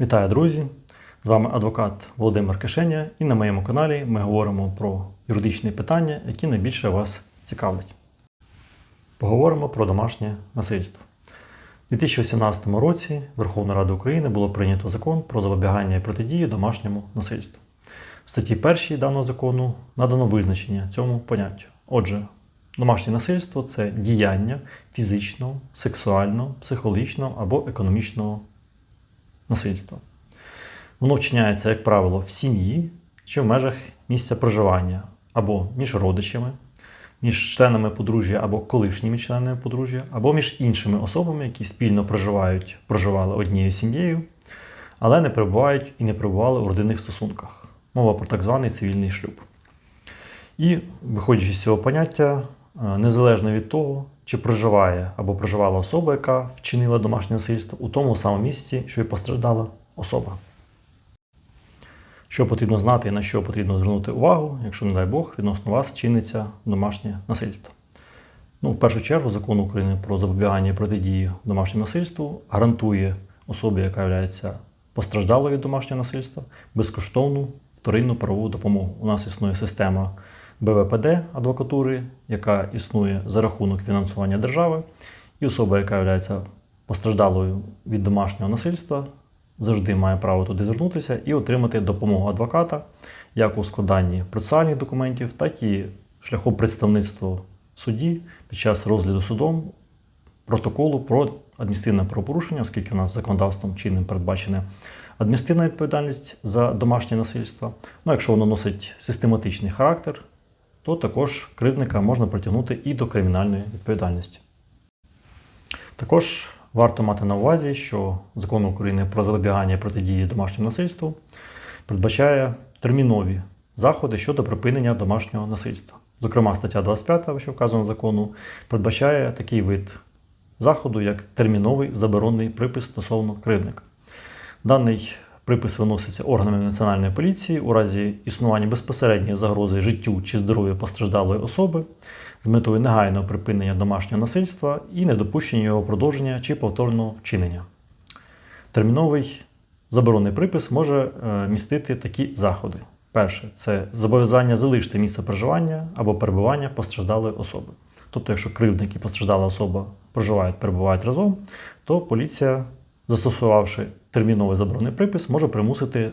Вітаю, друзі! З вами адвокат Володимир Кишеня, і на моєму каналі ми говоримо про юридичні питання, які найбільше вас цікавлять. Поговоримо про домашнє насильство. У 2018 році Верховною Радою України було прийнято закон про запобігання і протидію домашньому насильству. В статті 1 даного закону надано визначення цьому поняттю. Отже, домашнє насильство це діяння фізичного, сексуального, психологічного або економічного насильства. Воно вчиняється, як правило, в сім'ї чи в межах місця проживання або між родичами, між членами подружжя або колишніми членами подружжя, або між іншими особами, які спільно проживають, проживали однією сім'єю, але не перебувають і не перебували у родинних стосунках. Мова про так званий цивільний шлюб. І, виходячи з цього поняття, е, незалежно від того, чи проживає або проживала особа, яка вчинила домашнє насильство у тому самому місці, що і постраждала особа. Що потрібно знати і на що потрібно звернути увагу, якщо, не дай Бог, відносно вас чиниться домашнє насильство. Ну, в першу чергу, закон України про запобігання і протидії домашньому насильству гарантує особі, яка є постраждалою від домашнього насильства, безкоштовну вторинну правову допомогу. У нас існує система БВПД адвокатури, яка існує за рахунок фінансування держави, і особа, яка є постраждалою від домашнього насильства, завжди має право туди звернутися і отримати допомогу адвоката як у складанні процесуальних документів, так і шляхом представництва в суді під час розгляду судом протоколу про адміністративне правопорушення, оскільки у нас законодавством чинним передбачена адміністративна відповідальність за домашнє насильство. Ну, якщо воно носить систематичний характер, то також кривдника можна притягнути і до кримінальної відповідальності. Також варто мати на увазі, що закон України про запобігання і протидії домашньому насильству передбачає термінові заходи щодо припинення домашнього насильства. Зокрема, стаття 25, що вказано закону, передбачає такий вид заходу, як терміновий заборонний припис стосовно кривдника. Даний припис виноситься органами національної поліції у разі існування безпосередньої загрози життю чи здоров'ю постраждалої особи з метою негайного припинення домашнього насильства і недопущення його продовження чи повторного вчинення. Терміновий заборонний припис може е, містити такі заходи. Перше це зобов'язання залишити місце проживання або перебування постраждалої особи. Тобто, якщо кривдник і постраждала особа проживають, перебувають разом, то поліція, застосувавши терміновий заборонний припис, може примусити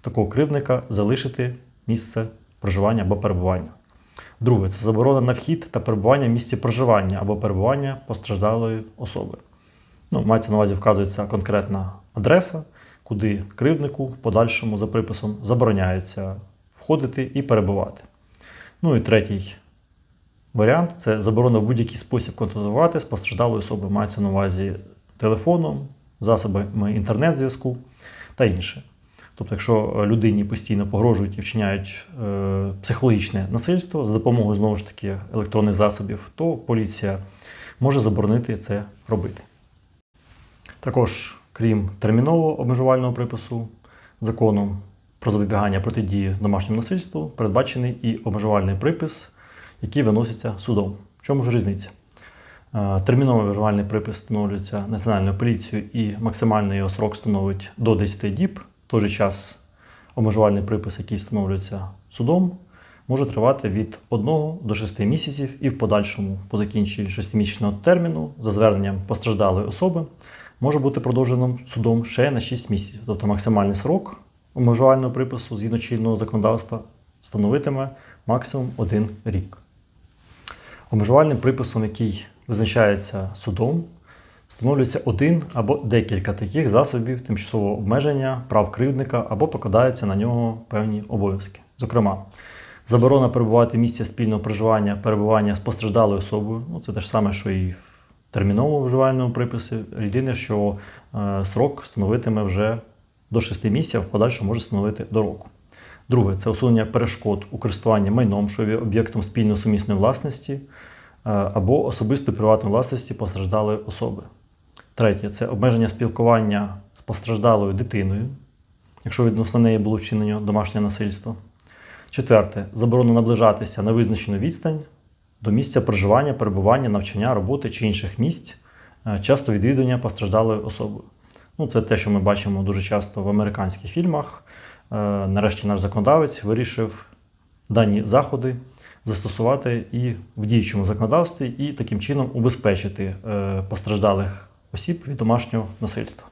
такого кривдника залишити місце проживання або перебування. Друге це заборона на вхід та перебування в місці проживання або перебування постраждалої особи. Ну, Мається на увазі вказується конкретна адреса, куди кривднику в подальшому за приписом забороняється входити і перебувати. Ну і третій варіант це заборона в будь-який спосіб контактувати з постраждалою особою. Мається на увазі телефоном, засобами інтернет-зв'язку та інше. Тобто, якщо людині постійно погрожують і вчиняють е, психологічне насильство за допомогою знову ж таки електронних засобів, то поліція може заборонити це робити. Також, крім термінового обмежувального припису законом про запобігання протидії домашньому насильству, передбачений і обмежувальний припис, який виноситься судом. В чому ж різниця? Е, Терміновий обмежувальний припис встановлюється Національною поліцією і максимальний його срок становить до 10 діб. В той же час обмежувальний припис, який встановлюється судом, може тривати від 1 до 6 місяців і в подальшому, по закінченні 6-місячного терміну, за зверненням постраждалої особи, може бути продовженим судом ще на 6 місяців. Тобто максимальний срок обмежувального припису згідно чинного законодавства становитиме максимум 1 рік. Обмежувальним приписом, який визначається судом, встановлюється один або декілька таких засобів тимчасового обмеження прав кривдника або покладаються на нього певні обов'язки. Зокрема, заборона перебувати в місці спільного проживання, перебування з постраждалою особою. Ну, це те ж саме, що і в терміновому вживальному приписі. Єдине, що е, срок становитиме вже до 6 місяців, в подальшому може становити до року. Друге це усунення перешкод у користуванні майном, що є об'єктом спільно сумісної власності або особистої приватної власності постраждалої особи. Третє це обмеження спілкування з постраждалою дитиною, якщо відносно неї було вчинено домашнє насильство. Четверте заборона наближатися на визначену відстань до місця проживання, перебування, навчання, роботи чи інших місць, е, часто відвідування постраждалою особою. Ну, це те, що ми бачимо дуже часто в американських фільмах. Е, Нарешті наш законодавець вирішив дані заходи застосувати і в діючому законодавстві, і таким чином убезпечити е, постраждалих осіб від домашнього насильства.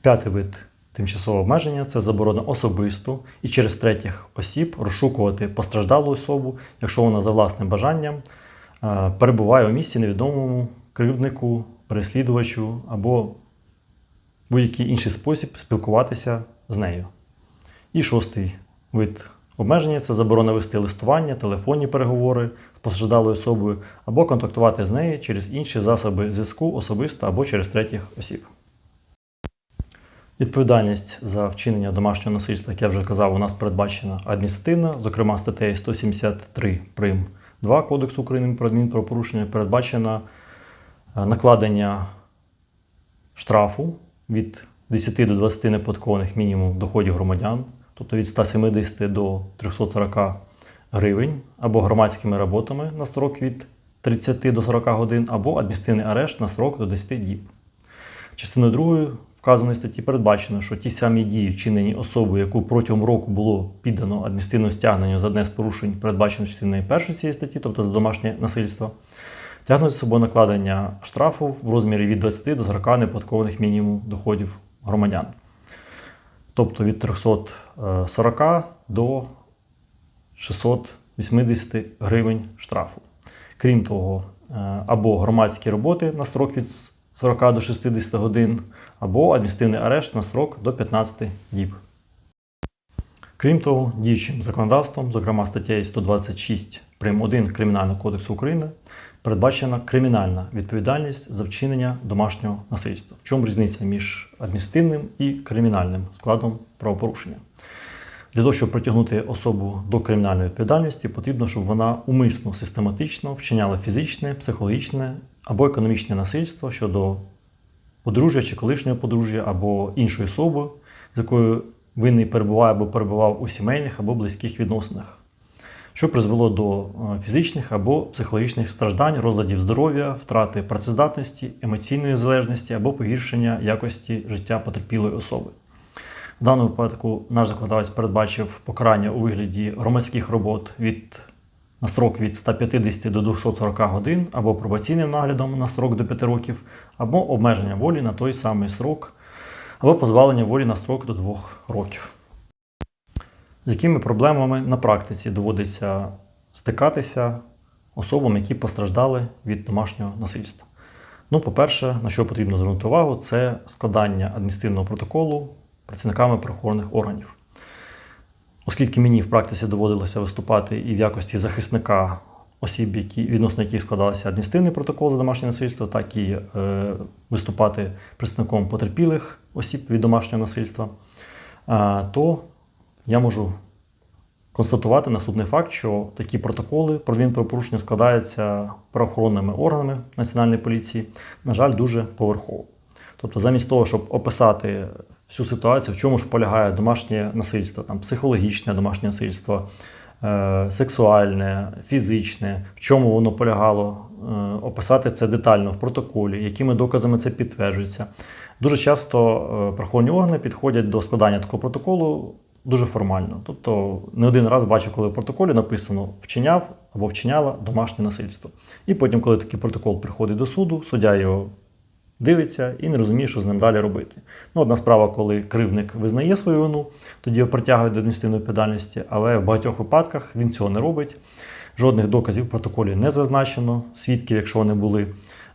П'ятий вид тимчасового обмеження це заборона особисто і через третіх осіб розшукувати постраждалу особу, якщо вона за власним бажанням е, перебуває у місці невідомому кривднику, переслідувачу або будь-який інший спосіб спілкуватися з нею. І шостий вид обмеження це заборона вести листування, телефонні переговори з постраждалою особою або контактувати з нею через інші засоби зв'язку особисто або через третіх осіб. Відповідальність за вчинення домашнього насильства, як я вже казав, у нас передбачена адміністративна, зокрема статтею 173 прим. 2 Кодексу України про адмінправопорушення передбачено е, накладення штрафу від 10 до 20 неподаткових мінімум доходів громадян, тобто від 170 до 340 гривень, або громадськими роботами на строк від 30 до 40 годин, або адміністративний арешт на строк до 10 діб. Частиною 2 вказаної статті передбачено, що ті самі дії, вчинені особою, яку протягом року було піддано адміністративному стягненню за одне з порушень, передбачено частиною першої цієї статті, тобто за домашнє насильство, тягнуть за собою накладення штрафу в розмірі від 20 до 40 неподаткових мінімум доходів громадян. Тобто від 340 до 680 гривень штрафу. Крім того, е, або громадські роботи на строк від 40 до 60 годин, або адміністративний арешт на строк до 15 діб. Крім того, діючим законодавством, зокрема статтею 126 прим. 1 Кримінального кодексу України, передбачена кримінальна відповідальність за вчинення домашнього насильства. В чому різниця між адміністративним і кримінальним складом правопорушення? Для того, щоб притягнути особу до кримінальної відповідальності, потрібно, щоб вона умисно, систематично вчиняла фізичне, психологічне або економічне насильство щодо подружжя чи колишнього подружжя, або іншої особи, з якою винний перебуває або перебував у сімейних або близьких відносинах, що призвело до е, фізичних або психологічних страждань, розладів здоров'я, втрати працездатності, емоційної залежності або погіршення якості життя потерпілої особи. В даному випадку наш законодавець передбачив покарання у вигляді громадських робот від на строк від 150 до 240 годин, або пробаційним наглядом на строк до 5 років, або обмеження волі на той самий строк, або позбавлення волі на строк до 2 років. З якими проблемами на практиці доводиться стикатися особам, які постраждали від домашнього насильства? Ну, по-перше, на що потрібно звернути увагу, це складання адміністративного протоколу працівниками правоохоронних органів. Оскільки мені в практиці доводилося виступати і в якості захисника осіб, які, відносно яких складалися адміністративний протокол за домашнє насильство, так і е, виступати представником потерпілих осіб від домашнього насильства, е, то я можу констатувати наступний факт, що такі протоколи про адмінправопорушення складаються правоохоронними органами Національної поліції, на жаль, дуже поверхово. Тобто, замість того, щоб описати всю ситуацію, в чому ж полягає домашнє насильство, там психологічне домашнє насильство, е, сексуальне, фізичне, в чому воно полягало, е, описати це детально в протоколі, якими доказами це підтверджується. Дуже часто е, правоохоронні органи підходять до складання такого протоколу дуже формально. Тобто не один раз бачу, коли в протоколі написано вчиняв або вчиняла домашнє насильство. І потім, коли такий протокол приходить до суду, суддя його дивиться і не розуміє, що з ним далі робити. Ну, одна справа, коли кривник визнає свою вину, тоді його притягують до адміністративної відповідальності, але в багатьох випадках він цього не робить. Жодних доказів в протоколі не зазначено, свідків, якщо вони були,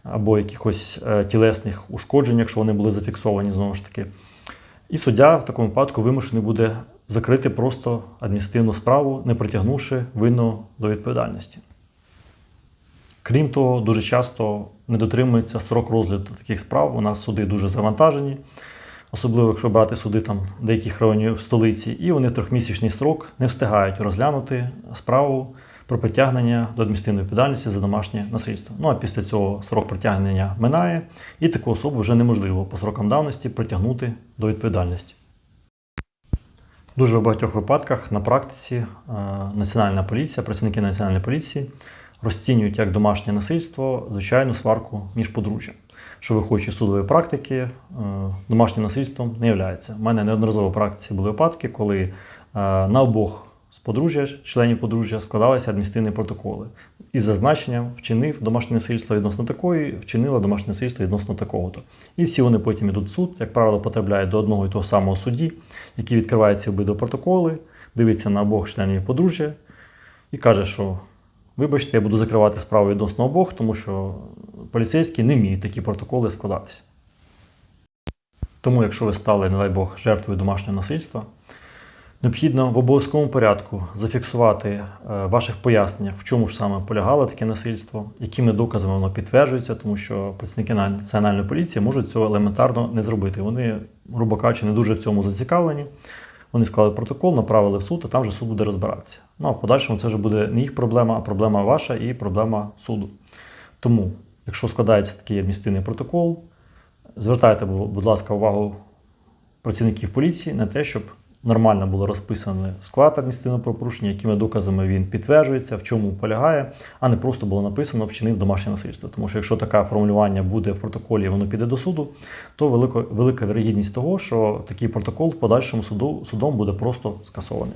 або якихось е, тілесних ушкоджень, якщо вони були зафіксовані знову ж таки. І суддя в такому випадку вимушений буде закрити просто адміністративну справу, не притягнувши винного до відповідальності. Крім того, дуже часто не дотримується срок розгляду таких справ. У нас суди дуже завантажені, особливо якщо брати суди там деяких районів в столиці, і вони в трьохмісячний срок не встигають розглянути справу про притягнення до адміністративної відповідальності за домашнє насильство. Ну а після цього срок притягнення минає, і таку особу вже неможливо по срокам давності притягнути до відповідальності. Дуже в багатьох випадках на практиці е, Національна поліція, працівники Національної поліції розцінюють як домашнє насильство звичайну сварку між подружжям. що виходячи з судової практики, е, домашнім насильством не є. У мене неодноразово в практиці були випадки, коли е, на обох з подружжя, членів подружжя складалися адміністративні протоколи із зазначенням вчинив домашнє насильство відносно такої, вчинила домашнє насильство відносно такого-то. І всі вони потім йдуть в суд, як правило, потрапляють до одного і того самого судді, який відкриває ці обидва протоколи, дивиться на обох членів подружжя і каже, що вибачте, я буду закривати справу відносно обох, тому що поліцейські не вміють такі протоколи складатися. Тому, якщо ви стали, не дай Бог, жертвою домашнього насильства, необхідно в обов'язковому порядку зафіксувати е, ваших поясненнях, в чому ж саме полягало таке насильство, якими доказами воно підтверджується, тому що працівники національної поліції можуть цього елементарно не зробити. Вони, грубо кажучи, не дуже в цьому зацікавлені. Вони склали протокол, направили в суд, а там вже суд буде розбиратися. Ну а в подальшому це вже буде не їх проблема, а проблема ваша і проблема суду. Тому, якщо складається такий адміністративний протокол, звертайте, будь ласка, увагу працівників поліції на те, щоб нормально було розписано склад адміністративного правопорушення, якими доказами він підтверджується, в чому полягає, а не просто було написано вчинив домашнє насильство. Тому що якщо таке формулювання буде в протоколі і воно піде до суду, то велика, велика вірогідність того, що такий протокол в подальшому суду, судом буде просто скасований.